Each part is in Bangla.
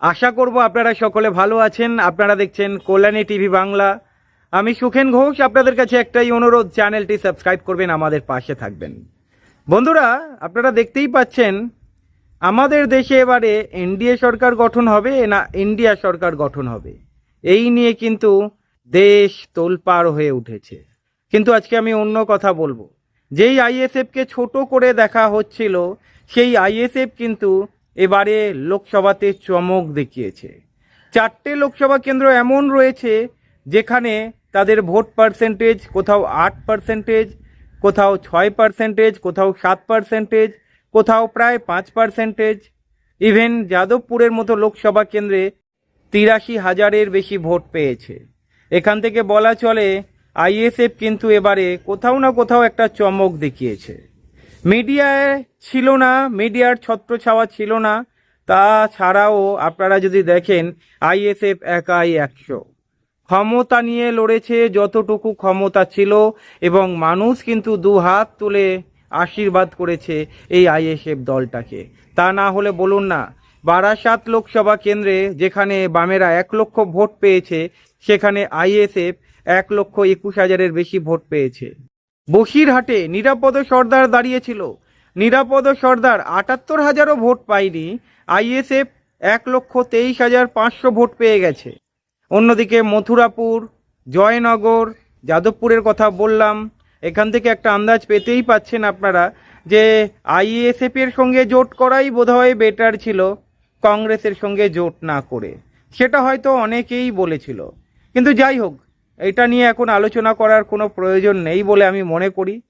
আশা করব আপনারা সকলে ভালো আছেন। আপনারা দেখছেন কল্যাণী টিভি বাংলা। আমি সুখেন ঘোষ, আপনাদের কাছে একটাই অনুরোধ, চ্যানেলটি সাবস্ক্রাইব করবেন, আমাদের পাশে থাকবেন। বন্ধুরা, আপনারা দেখতেই পাচ্ছেন, আমাদের দেশে এবারে এনডিএ সরকার গঠন হবে না ইন্ডিয়া সরকার গঠন হবে। এই নিয়ে কিন্তু দেশ তোলপাড় হয়ে উঠেছে। কিন্তু আজকে আমি অন্য কথা বলব। যেই আইএসএফকে ছোট করে দেখা হচ্ছিল, সেই আইএসএফ কিন্তু এবারে লোকসভাতে চমক দেখিয়েছে। চারটে লোকসভা কেন্দ্র এমন রয়েছে যেখানে তাদের ভোট পার্সেন্টেজ, কোথাও আট পার্সেন্টেজ, কোথাও ছয় পার্সেন্টেজ, কোথাও সাত পার্সেন্টেজ, কোথাও প্রায় পাঁচ পার্সেন্টেজ। ইভেন যাদবপুরের মতো লোকসভা কেন্দ্রে তিরাশি হাজারের বেশি ভোট পেয়েছে। এখান থেকে বলা চলে, আইএসএফ কিন্তু এবারে কোথাও না কোথাও একটা চমক দেখিয়েছে। মিডিয়ায় ছিল না, মিডিয়ার ছত্রছাওয়া ছিল না। তাছাড়াও আপনারা যদি দেখেন, আইএসএফ একাই একশো। ক্ষমতা নিয়ে লড়েছে যতটুকু ক্ষমতা ছিল এবং মানুষ কিন্তু দু হাত তুলে আশীর্বাদ করেছে এই আইএসএফ দলটাকে। তা না হলে বলুন না, বারাসাত লোকসভা কেন্দ্রে যেখানে বামেরা এক লক্ষ ভোট পেয়েছে, সেখানে আইএসএফ এক লক্ষ একুশ হাজারের বেশি ভোট পেয়েছে। বসিরহাটে নিরাপদ সর্দার দাঁড়িয়েছিল। নিরাপদ সর্দার আটাত্তর হাজারও ভোট পায়নি, আইএসএফ এক লক্ষ তেইশ হাজার পাঁচশো ভোট পেয়ে গেছে। অন্যদিকে মথুরাপুর, জয়নগর, যাদবপুরের কথা বললাম, এখান থেকে একটা আন্দাজ পেতেই পাচ্ছেন আপনারা যে আইএসএফের সঙ্গে জোট করাই বোধহয় বেটার ছিল, কংগ্রেসের সঙ্গে জোট না করে। সেটা হয়তো অনেকেই বলেছিল। কিন্তু যাই হোক এটা নিয়ে এখন আলোচনা করার কোনো প্রয়োজন নেই বলে আমি মনে করি।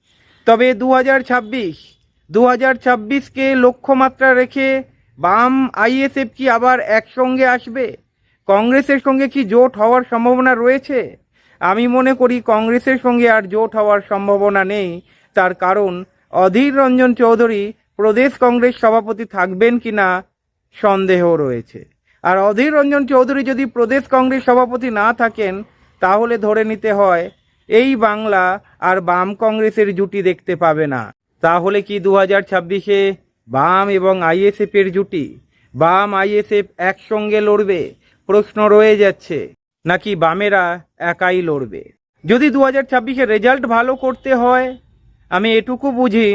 তবে দু হাজার ছাব্বিশ দু হাজার ছাব্বিশকে লক্ষ্যমাত্রা রেখে বাম আইএসএফ কি আবার একসঙ্গে আসবে? কংগ্রেসের সঙ্গে কি জোট হওয়ার সম্ভাবনা রয়েছে? আমি মনে করি কংগ্রেসের সঙ্গে আর জোট হওয়ার সম্ভাবনা নেই। তার কারণ, অধীর রঞ্জন চৌধুরী প্রদেশ কংগ্রেস সভাপতি থাকবেন কি না সন্দেহ রয়েছে। আর অধীর রঞ্জন চৌধুরী যদি প্রদেশ কংগ্রেস সভাপতি না থাকেন তাহলে ধরে নিতে হয়, এই বাংলা আর বাম কংগ্রেসের জুটি দেখতে পাবে না। তাহলে কি দু হাজার ছাব্বিশে বাম এবং আইএসএফ এর জুটি? বাম, আইএসএফ একসঙ্গে লড়বে? প্রশ্ন রয়ে যাচ্ছে। নাকি বামেরা একাই লড়বে? যদি দু হাজার ছাব্বিশে রেজাল্ট ভালো করতে হয়, আমি এটুকু বুঝি,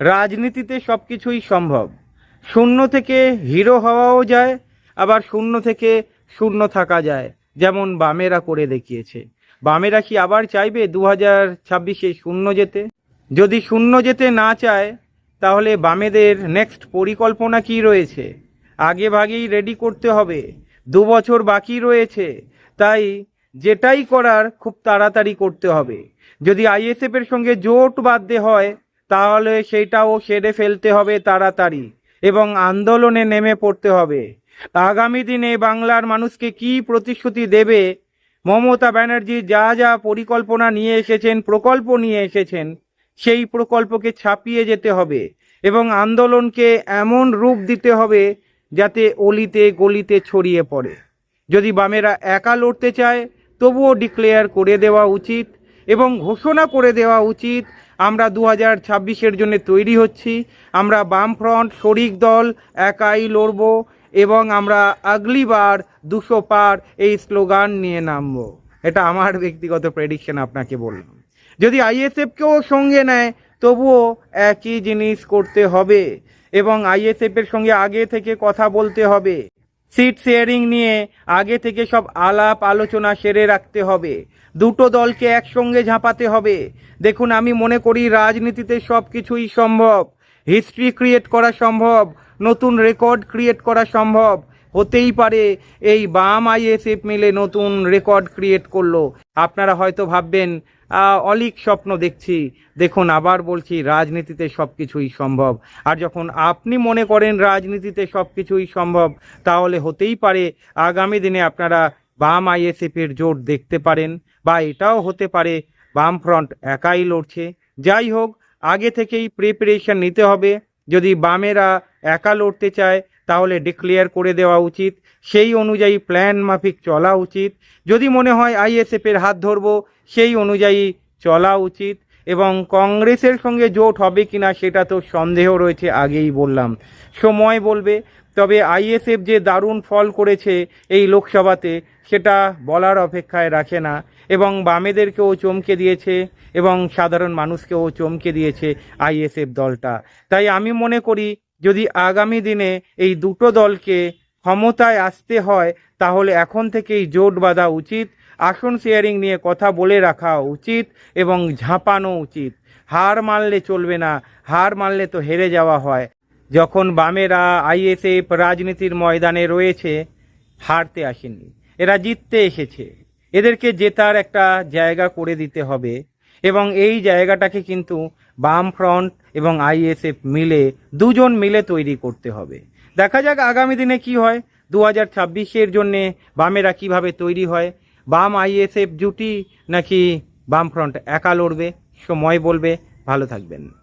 রাজনীতিতে সব কিছুই সম্ভব। শূন্য থেকে হিরো হওয়াও যায়, আবার শূন্য থেকে শূন্য থাকা যায়। যেমন বামেরা করে দেখিয়েছে। বামেরা কি আবার চাইবে দু হাজার ছাব্বিশে শূন্য যেতে? যদি শূন্য যেতে না চায়, তাহলে বামেদের নেক্সট পরিকল্পনা কি রয়েছে? আগে ভাগেই রেডি করতে হবে। দু বছর বাকি রয়েছে। তাই যেটাই করার খুব তাড়াতাড়ি করতে হবে। যদি আইএসএফ এর সঙ্গে জোট বাঁধতে হয়, তাহলে সেটাও সেরে ফেলতে হবে তাড়াতাড়ি এবং আন্দোলনে নেমে পড়তে হবে। আগামী দিনে বাংলার মানুষকে কি প্রতিশ্রুতি দেবে? মমতা ব্যানার্জি যা যা পরিকল্পনা নিয়ে এসেছেন, প্রকল্প নিয়ে এসেছেন, সেই প্রকল্পকে ছাপিয়ে যেতে হবে এবং আন্দোলনকে এমন রূপ দিতে হবে যাতে অলিতে গলিতে ছড়িয়ে পড়ে। যদি বামেরা একা লড়তে চায়, তবুও ডিক্লেয়ার করে দেওয়া উচিত এবং ঘোষণা করে দেওয়া উচিত, আমরা দু হাজার ছাব্বিশের জন্য তৈরি হচ্ছি, আমরা বামফ্রন্ট, শরিক দল, একাই লড়ব এবং আমরা আগলিবার দুশো পার এই স্লোগান নিয়ে নামবো। এটা আমার ব্যক্তিগত প্রেডিকশন আপনাকে বললাম। যদি আইএসএফকেও সঙ্গে নেয়, তবুও একই জিনিস করতে হবে এবং আইএসএফের সঙ্গে আগে থেকে কথা বলতে হবে। সিট শেয়ারিং নিয়ে আগে থেকে সব আলাপ আলোচনা সেরে রাখতে হবে। দুটো দলকে একসঙ্গে ঝাঁপাতে হবে। দেখুন, আমি মনে করি রাজনীতিতে সব কিছুই সম্ভব। হিস্ট্রি ক্রিয়েট করা সম্ভব। নতুন রেকর্ড ক্রিয়েট করা সম্ভব। হতেই পারে এই বাম আইএসএফ মিলে নতুন রেকর্ড ক্রিয়েট করল। আপনারা হয়তো ভাববেন অলিক স্বপ্ন দেখছি। দেখুন, আবার বলছি, রাজনীতিতে সব কিছুই সম্ভব। আর যখন আপনি মনে করেন রাজনীতিতে সব কিছুই সম্ভব, তাহলে হতেই পারে আগামী দিনে আপনারা বাম আইএসএফ এর জোট দেখতে পারেন। বা এটাও হতে পারে বাম ফ্রন্ট একাই লড়ছে। যাই হোক, আগে থেকেই প্রিপারেশন নিতে হবে। যদি বামেরা একা লড়তে চায়, তাহলে ডিক্লেয়ার করে দেওয়া উচিত। সেই অনুযায়ী প্ল্যান মাফিক চলা উচিত। যদি মনে হয় আইএসএফের হাত ধরব, সেই অনুযায়ী চলা উচিত। এবং কংগ্রেসের সঙ্গে জোট হবে কিনা, সেটা তো সন্দেহ রয়েছে, আগেই বললাম। সময় বলবে। তবে আইএসএফ যে দারুণ ফল করেছে এই লোকসভাতে, সেটা বলার অপেক্ষায় রাখে না এবং বামেদেরকেও চমকে দিয়েছে এবং সাধারণ মানুষকেও চমকে দিয়েছে আইএসএফ দলটা। তাই আমি মনে করি, যদি আগামী দিনে এই দুটো দলকে ক্ষমতায় আসতে হয়, তাহলে এখন থেকেই জোট বাঁধা উচিত, আসন শেয়ারিং নিয়ে কথা বলে রাখা উচিত এবং ঝাঁপানো উচিত। হার মানলে চলবে না, হার মানলে তো হেরে যাওয়া হয়। যখন বামেরা আইএসএফ রাজনীতির ময়দানে রয়েছে, হারতে আসেনি এরা জিততে এসেছে। এদেরকে জেতার একটা জায়গা করে দিতে হবে এবং এই জায়গাটাকে কিন্তু বাম ফ্রন্ট এবং আইএসএফ মিলে, দুজন মিলে তৈরি করতে হবে। দেখা যাক আগামী দিনে কি হয়। দু হাজার ছাব্বিশের জন্যে বামেরা কীভাবে তৈরি হয়। বাম আইএসএফ জুটি নাকি বাম ফ্রন্ট একা লড়বে? সময় বলবে। ভালো থাকবেন।